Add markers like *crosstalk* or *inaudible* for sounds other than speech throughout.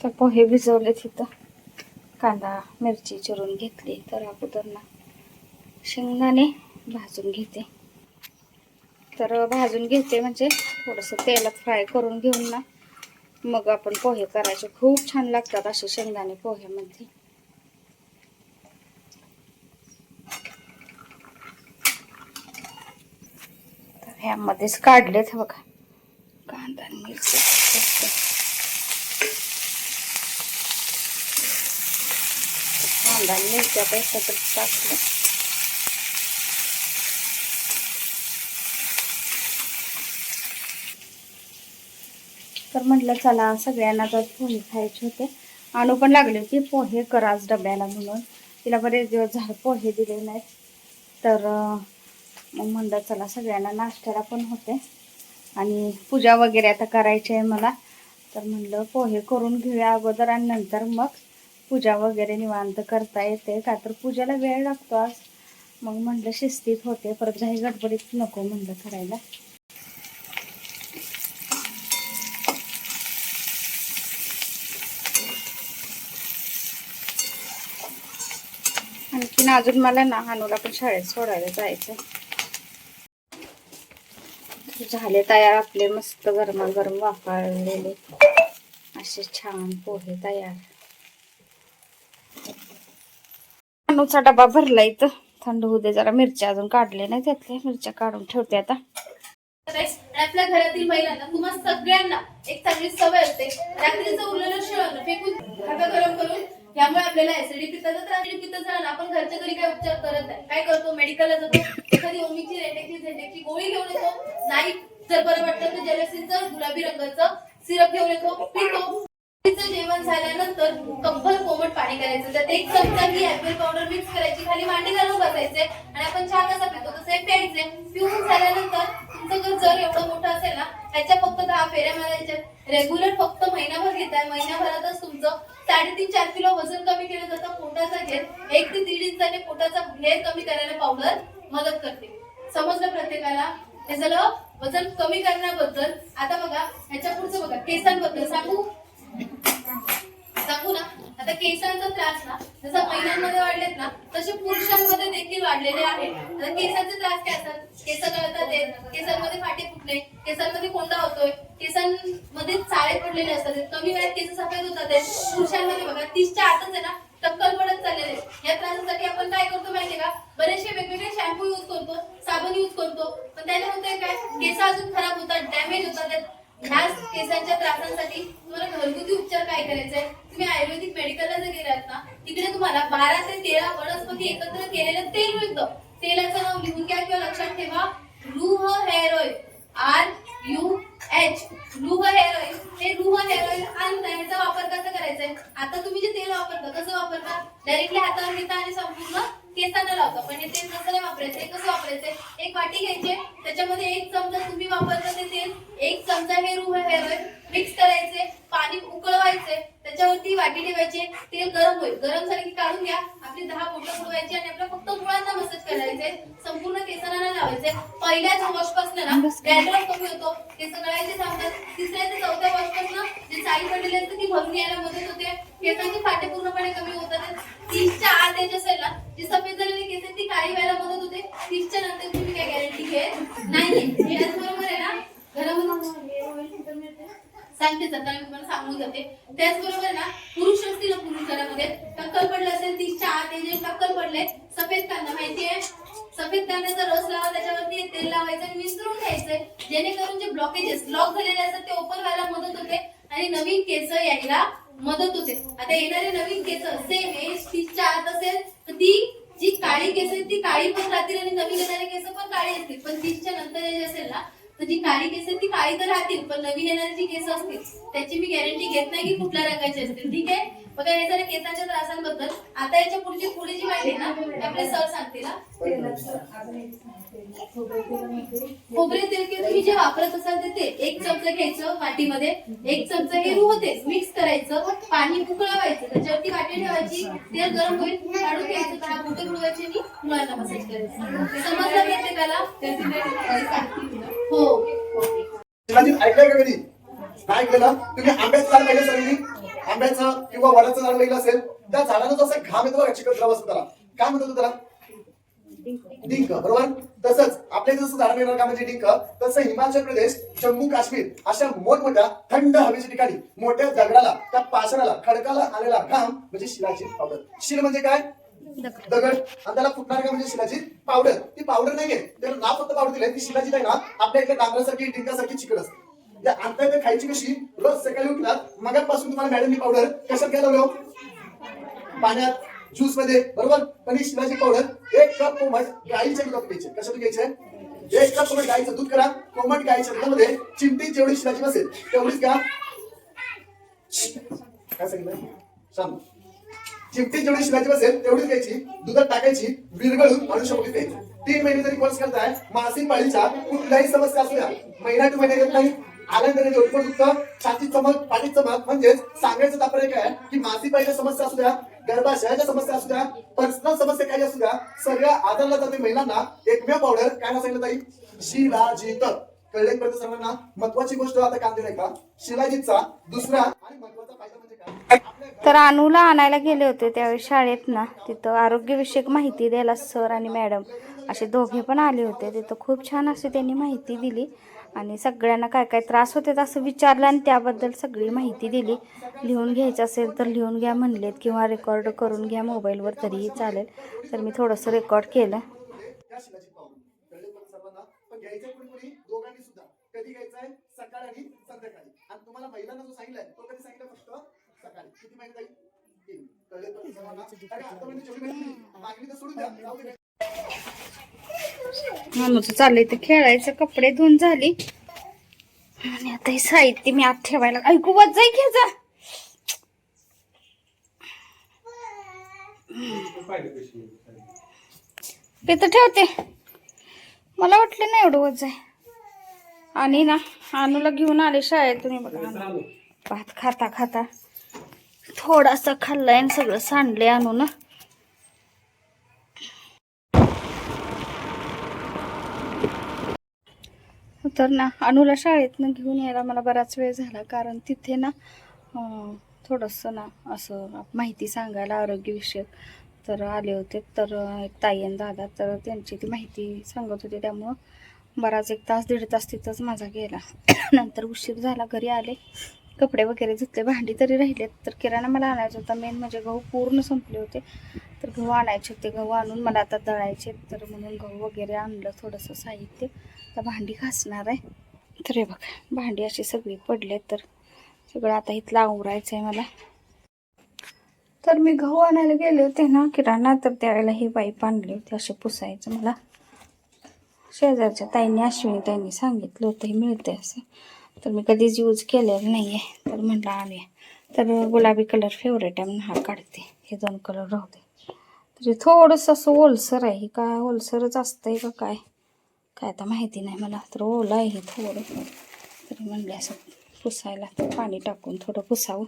तर पोहे भिजवले तिथं. कांदा मिरची चिरून घेतली. तर अगोदर ना शेंगदाणे भाजून घेते. तर भाजून घेते म्हणजे थोडंसं तेलात फ्राय करून घेऊन ना मग आपण पोहे करायचे. खूप छान लागतात असे शेंगदाणे पोह्यामध्ये. तर ह्यामध्येच काढलेत बघा. कांदा आणि मिरची मस्त. कांदा आणि मिरच्या आता एकत्र टाकलं तर म्हटलं चला सगळ्यांना तर पोहे खायचे होते. आणू पण लागले होती पोहे कर आज डब्याला म्हणून. तिला बरेच दिवस झाले पोहे दिले नाहीत. तर मग म्हणलं चला सगळ्यांना नाश्त्याला पण होते. आणि पूजा वगैरे आता करायची आहे मला. तर म्हणलं पोहे करून घेऊया अगोदर आणि नंतर मग पूजा वगैरे निवांत करता येते. का तर पूजेला वेळ लागतो आज. मग म्हणलं शिस्तीत होते. परत घाई गडबडीत नको म्हणलं करायला. आणखीन अजून मला ना हानूला पण शाळेत सोडायला जायचं झाले तयार आपले मस्त गरमागरम वापरलेले असे छान पोहे तयार. हानूचा डबा भरला इथं. थंड होऊ दे जरा मिरच्या अजून काढले नाही त्यातल्या. मिरच्या काढून ठेवते आता. आपल्या घरातील महिलांना तुम्हाला सगळ्यांना एक चांगली सवय असते. रात्रीचं उरलेलं शेण फेकून खाता गरम करून यामुळे आपल्याला ऍसिडिटी पित्ताचा त्रास ऍसिडिटी पित्त झाला आपण घरच्या घरी काय उपचार करत नाही. काय करतो? मेडिकलला जातो. एखादी ओमीची रेंडेची झेंडेची गोळी घेऊन येतो. नाही जर बरं वाटलं तर जेलसिनचं गुलाबी रंगाचं सिरप घेऊन येतो. पितो. जेवण झाल्यानंतर कब्बल कोमट पाणी करायचं. त्यात एक चमचा ही ऍपल पावडर मिक्स करायची. खाली मांडी घालून बसायचे आणि आपण चहा कसा पितो तसं हे प्यायचे. पिऊन झाल्यानंतर तुमचं घर जर एवढं मोठं असेल ना त्याच्या फक्त दहा फेऱ्या मारायच्या. रेग्युलर फक्त महिनाभर घेताय. महिन्याभरातच तुमचं साडेतीन चार किलो वजन कमी केलं जातं पोटाचा घेर एक ते दीड इंचाने पोटाचा घेर कमी करायला पावडर मदत करते. समजलं प्रत्येकाला? हे झालं वजन कमी करण्याबद्दल आता बघा ह्याच्या पुढचं बघा. केसांबद्दल सांगू? सांगू ना? आता केसांचा त्रास ना जसं महिलांमध्ये वाढलेत ना तसे पुरुषांमध्ये देखील वाढलेले आहेत आता केसांचे त्रास काय असतात? केस गळतात केसांमध्ये फाटे फुटणे केसांमध्ये कोंडा होतोय केसांमध्ये चाळे पडलेले असतात कमी वेळात केस सफेद होतात पुरुषांमध्ये बघा तीसच्या आतच आहे ना टक्कल पडत चाललेले या त्रासासाठी आपण काय करतो माहितीये का? बरेचसे वेगवेगळे शॅम्पू युज करतो साबण युज करतो. पण त्याने होतंय काय? केस अजून खराब होतात डॅमेज होतात ह्याच केसांच्या त्रासांसाठी तुम्हाला घरगुती उपचार काय करायचंय? तुम्ही आयुर्वेदिक मेडिकलला जर गेलात ना तिकडे तुम्हाला बारा ते तेरा वनस्पती एकत्र केलेलं तेल मिळतं. तेलाचं नाव लिहून घ्या किंवा लक्षात ठेवा. Ruh hair oil R U H Ruh hair oil हे रुह हेअर ऑइल आणता ह्याचा वापर कसा करायचा आहे आता तुम्ही जे तेल वापरता कसं वापरता? डायरेक्टली हातावर घेता आणि संपूर्ण केसांना लावता. पण हे तेल कसं नाही वापरायचं? हे कसं वापरायचं एक वाटी घ्यायचे त्याच्यामध्ये एक चमचा तुम्ही वापरता ते तेल. एक चमचा हे लुह हेअर ऑइल मिक्स करायचे पाणी उकळवायचे त्याच्यावरती वाटी ठेवायचे तेल गरम होईल. गरम झाले की काढून घ्या. आपली दहा बोटं बुडवायची आणि आपल्या फक्त मुळांना मसाज करायचे. संपूर्ण केसांना लावायचे. पहिल्याच वॉश पासन ना डॅन्ड्रफ कमी होतो. केस गळायचे थांबतात तिसऱ्या ते चौथ्या वॉश पासन जे चाळी पडलेली असते ती भरून यायला मदत होते. केसांचे फाटे पूर्णपणे कमी होतात. तीसच्या आत एज असेल ना जी सफेद झालेली केस ती काळी व्हायला मदत होते. तीसच्या नंतर तुम्ही काय गॅरंटी घेत नाही आहे सांगते आता मी तुम्हाला सांगून जाते. त्याचबरोबर ना पुरुष असतील ना पुरुष घरामध्ये टक्कल पडलं असेल तीसच्या आत हे जे टक्कल पडले सफेद कांदा माहितीये? सफेद कांद्याचा रस लावा त्याच्यावरती तेल लावायचं आणि मिसळून घ्यायचंय जेणेकरून जे ब्लॉकेजेस ब्लॉक झालेले असतात ते ओपन व्हायला मदत होते आणि नवीन केस यायला मदत होते. आता येणारे नवीन केस सेम हे तीसच्या आत असेल तर ती जी काळी केस आहेत ती काळी पण राहतील आणि नवीन येणारे केस पण काळी असतील. पण तीसच्या नंतर जे असेल ना म्हणजे तर जी काळी केस आहेत ती काळी तर राहतील पण नवीन येणारी जी केस असतील त्याची मी गॅरंटी घेत नाही की कुठल्या रंगाची असतील. ठीक आहे? बघा हे जरा केसांच्या त्रासांबद्दल. आता याच्या पुढची थोडी जी माहिती ना आपले सर सांगतील हा. खोबरे तेल किंवा तुम्ही जे वापरत असाल ते एक चमचा घ्यायचं वाटीमध्ये. एक चमचा हे होते मिक्स करायचं. पाणी उकळवायचं. त्याच्यावरती वाटी ठेवायची. तेल गरम होईल काढून घ्यायचं. दहा बोटे गुळवायचे आणि मुळांना मसाज करायचं. समजलं प्रत्येकाला हो. शिवाजी ऐकलंय का कधी? काय केलं तुम्ही आंब्याचं झाड पाहिजे सगळी? आंब्याचं किंवा वडाचं झाड लागलं असेल त्या झाडाला जसं घाम येतो बघा चिकट द्रव असतो त्याला काय म्हणतो त्याला? डिंक बरोबर? तसंच आपल्या जसं झाड मिळणार का म्हणजे डिंक? तसं हिमाचल प्रदेश जम्मू काश्मीर अशा मोठमोठ्या थंड हवेच्या ठिकाणी मोठ्या दगडाला त्या पाषाणाला खडकाला आलेला घाम म्हणजे शिलाची पावडर शिल म्हणजे काय? दगड. आणि त्याला फुटणार का म्हणजे शिलाची पावडर ती पावडर नाहीये. त्याला ना फक्त पावडर दिले ती शिलाची आहे ना आपल्या इकडे डांगरासारखी डिंकासारखी चिकट असते. या आणता इथे खायची कशी? रोज सकाळी उठला मगापासून तुम्हाला मॅडमनी पावडर कशात घ्यायला लावलं हो? पाण्यात ज्यूसमध्ये बरोबर? पनीर ही शिलाची पावडर एक कप कोमट गाईच्या दुधात घ्यायचे. कशातून घ्यायचे? एक कप कोमट गाईचं दूध करा कोमट गाईच्या दुधामध्ये चिमटी जेवढी शिलाची बसेल तेवढीच का काय सांगितलं? सांग. चिमटी जेवढी शिलाची बसेल तेवढीच घ्यायची. दुधात टाकायची विरघळून अनुषंगित द्यायची तीन महिने जरी कोर्स करताय मासिक पाळीच्या कुठल्याही समस्या असू द्या. महिना टू महिना येत नाही. आल्यानंतर डोळपट सुद्धा छाती चमक पाठी चमक म्हणजेच सांगायचं तात्पर्य काय की मासिक पाळीच्या समस्या असू द्या गर्भाशयाच्या समस्या असू द्या पर्सनल समस्या काही असू द्या सगळ्या आदरला जाते महिलांना एकमेव पावडर काय नाव सांगितलं ताई? शिलाजीत कळले पर्यंत सर्वांना? महत्वाची गोष्ट आता काम दिलाय का? शिलाजीतचा दुसरा आणि महत्त्वाचा फायदा म्हणजे काय? तर अनुला आणायला गेले होते त्यावेळी शाळेत ना तिथं आरोग्यविषयक माहिती द्यायला सर आणि मॅडम असे दोघे पण आले होते तिथं खूप छान अशी त्यांनी माहिती दिली. आणि सगळ्यांना काय काय त्रास होते असं विचारलं आणि त्याबद्दल सगळी माहिती दिली. लिहून घ्यायचं असेल तर लिहून घ्या म्हणलेत किंवा रेकॉर्ड करून घ्या मोबाईलवर तरीही चालेल. तर मी थोडंसं रेकॉर्ड केलं. त्या शिलाची पावडर कळले सकाळी आणि संध्याकाळी आणि तुम्हाला महिलांना जो सांगितलंय तो कधी सांगितलं फक्त सकाळी किती माहिती ताई? कळले पण मागणी तर सोडून द्या जाऊ चाललंय ते खेळायचं कपडे धुवून झाली. आणि आता हे साहित्य मी आत ठेवायला ऐकू वाज जाई घ्यायचा ते तर ठेवते. मला वाटलं नाही एवढं वज आहे. आणि ना अनुला घेऊन आले शाळेत तुम्ही बघा भात खाता खाता थोडासा खाल्लाय आणि सगळं सांडले आणू ना तर ना अनुला शाळेतनं घेऊन यायला मला बराच वेळ झाला. कारण तिथे ना थोडंसं ना असं माहिती सांगायला आरोग्यविषयक तर आले होते. तर एक ताई आणि दादा तर त्यांची ती माहिती सांगत होती. त्यामुळं बराच एक तास दीड तास तिथंच माझा गेला. *coughs* नंतर उशीर झाला घरी आले. कपडे वगैरे धुतले भांडी तरी राहिलेत. तर किराणा मला आणायचा होता. मेन म्हणजे गहू पूर्ण संपले होते. तर गहू आणायचे होते. गहू आणून मला आता दळायचे तर म्हणून गहू वगैरे आणलं थोडंसं साहित्य. आता भांडी घासणार आहे. तर हे बघा भांडी अशी सगळी पडलेत तर सगळं आता इथलं आवरायचं आहे मला. तर मी गहू आणायला गेले होते ना किराणा तर त्यावेळेला ही पाईप आणली होती असे पुसायचं मला. शेजारच्या ताईने अश्विनी ताईने सांगितलं होतं हे मिळते असं. तर मी कधीच यूज केलेलं नाही आहे तर म्हटलं आणूया. तर गुलाबी कलर फेवरेट आहे म्हणून हा काढते. हे दोन कलर राहते तर थोडंसं असं ओलसर आहे. हे का ओलसरच असतंय का काय? काय आता माहिती नाही. मला तर ओलं आहे थोडं तरी म्हणले असं पुसायला तर पाणी टाकून थोडं पुसावं.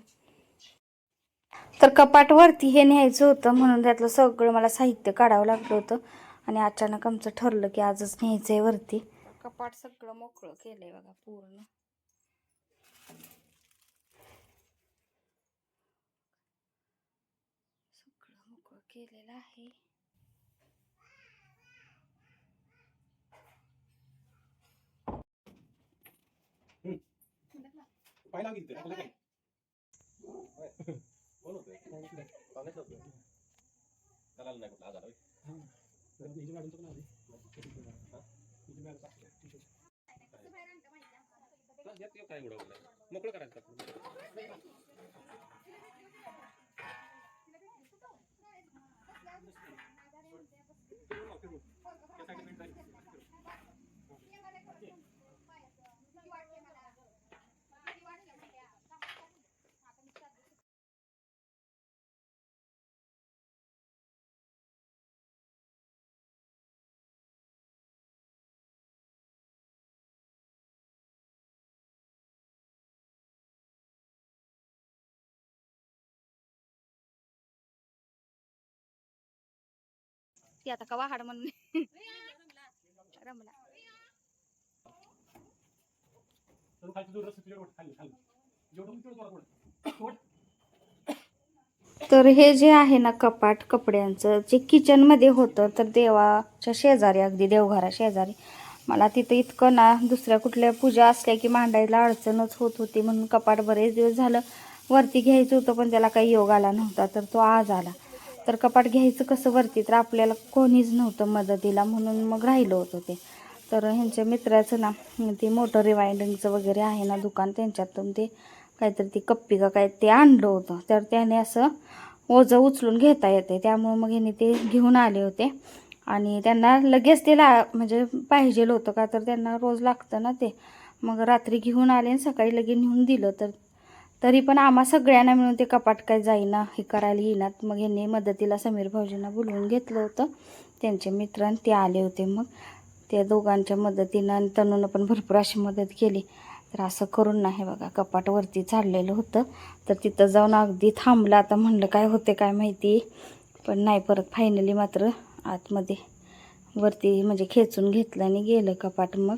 तर कपाटवरती हे न्यायचं होतं म्हणून त्यातलं सगळं मला साहित्य काढावं लागलं होतं. आणि अचानक आमचं ठरलं की आजच न्यायचं आहे वरती. कपाट सगळं मोकळं केलंय बघा पूर्ण. सगळं मोकळं केलेलं आहे. पाहिला किती? आपलं काय कोण होतं काँग्रेस होतं त्याला नाही कुठला आजार काय उडवलं मोकळं करायचं ती आता कवा हाड म्हणून? रमला. तर हे जे आहे ना कपाट कपड्यांचं जे किचनमध्ये होतं तर देवाच्या शेजारी अगदी देवघरा शेजारी मला तिथं इतकं ना दुसऱ्या कुठल्या पूजा असल्या की मांडायला अडचणच होत होती. म्हणून कपाट बरेच दिवस झालं वरती घ्यायचं होतं पण त्याला काही योग आला नव्हता तर तो आज आला. तर कपाट घ्यायचं कसं वरती तर आपल्याला कोणीच नव्हतं मदतीला म्हणून मग राहिलं होतं ते. तर ह्यांच्या मित्राचं ना ते मोटर रिवाइंडिंगचं वगैरे आहे ना दुकान त्यांच्यातून ते काहीतरी ती कप्पी का काय ते आणलं होतं. तर त्याने असं ओझं उचलून घेता येते. त्यामुळं मग ह्याने ते घेऊन आले होते. आणि त्यांना लगेच ते ला म्हणजे पाहिजेल होतं का तर त्यांना रोज लागतं ना ते. मग रात्री घेऊन आले आणि सकाळी लगेच नेऊन दिलं. तर तरी पण आम्हा सगळ्यांना मिळून ते कपाट काय जाईना हे करायला येईनात. मग यांनी मदतीला समीर भाऊजींना बोलवून घेतलं होतं. त्यांचे मित्र आणि ते आले होते मग. त्या दोघांच्या मदतीनं आणि तनूनं पण भरपूर अशी मदत केली. तर असं करून नाही बघा कपाटवरती चाललेलं होतं. तर तिथं जाऊन अगदी थांबलं. आता म्हणलं काय होते काय माहिती. पण नाही परत फायनली मात्र आतमध्ये वरती म्हणजे खेचून घेतलं आणि गेलं कपाट मग.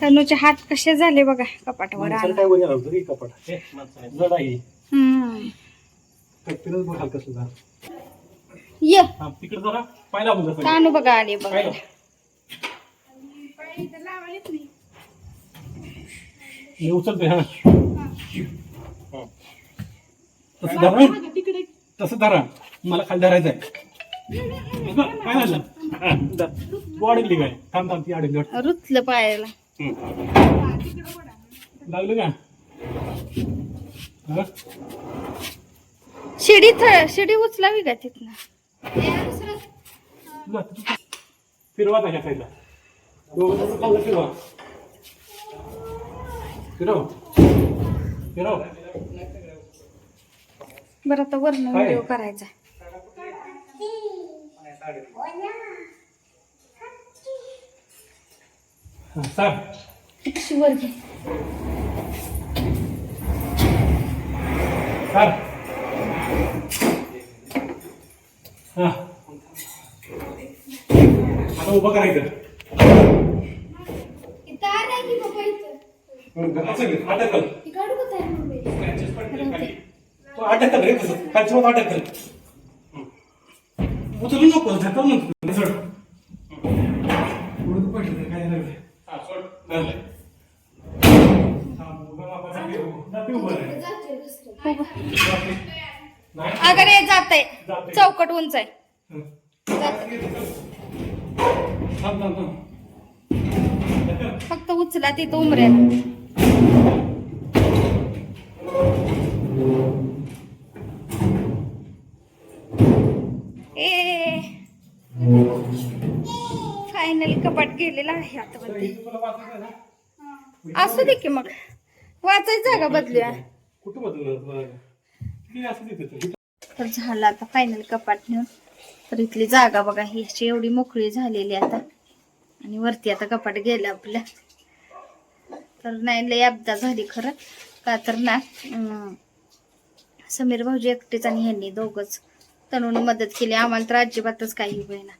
तनूचे हात कसे झाले बघा कपाटावर. काय वर रे कपाट हे, माणसाने. जड आहे हम्म. कॅप्टनच बघाल कसं झालं ये हा तिकडे जरा पाहिला आपण जरा तानू बघा आले बघा मी हा हा. तसं धरा. तसं धरा मला खाली धरायचं आहे बघ, काय झालं हा, धर. तू अडकली काय थांब थांब ती अडकली वाटतं. रुतलं पायाला. लागलं का? हा? शिडी शिडी उचलावी का तिथनं? फिरवा त्याच्या साईडला. दोघं फिरवा. फिरव. फिरव. बरं आता वरण? व्हिडिओ करायचा. हा, सर वर घे. सर हा. आता उभं करायचं. असं घे, अटक कर Scratches पडतील खाली. तो अटक कर रे तसं. खालच्या वर अटक कर हं. उचलू नको झटल नको सोड उडत पडलं तर काय झालं धरलंय. हा, जात. आहे चौकट उंच आहे फक्त उचला तिथं उमऱ्याला कपाट गेलेला आहे ना असू दे की मग. वाचायची जागा बदलूया तर. झालं आता फायनल कपाट नेऊन. तर इथली जागा बघा ही एवढी मोकळी झालेली आता. आणि वरती आता कपाट गेलं आपलं. तर नाही लय अपदा झाली खरं. का तर ना समीर भाऊजी एकटेच आणि ह्यांनी दोघंच. तनुने मदत केली. आम्हाला तर अजिबातच काही होईना.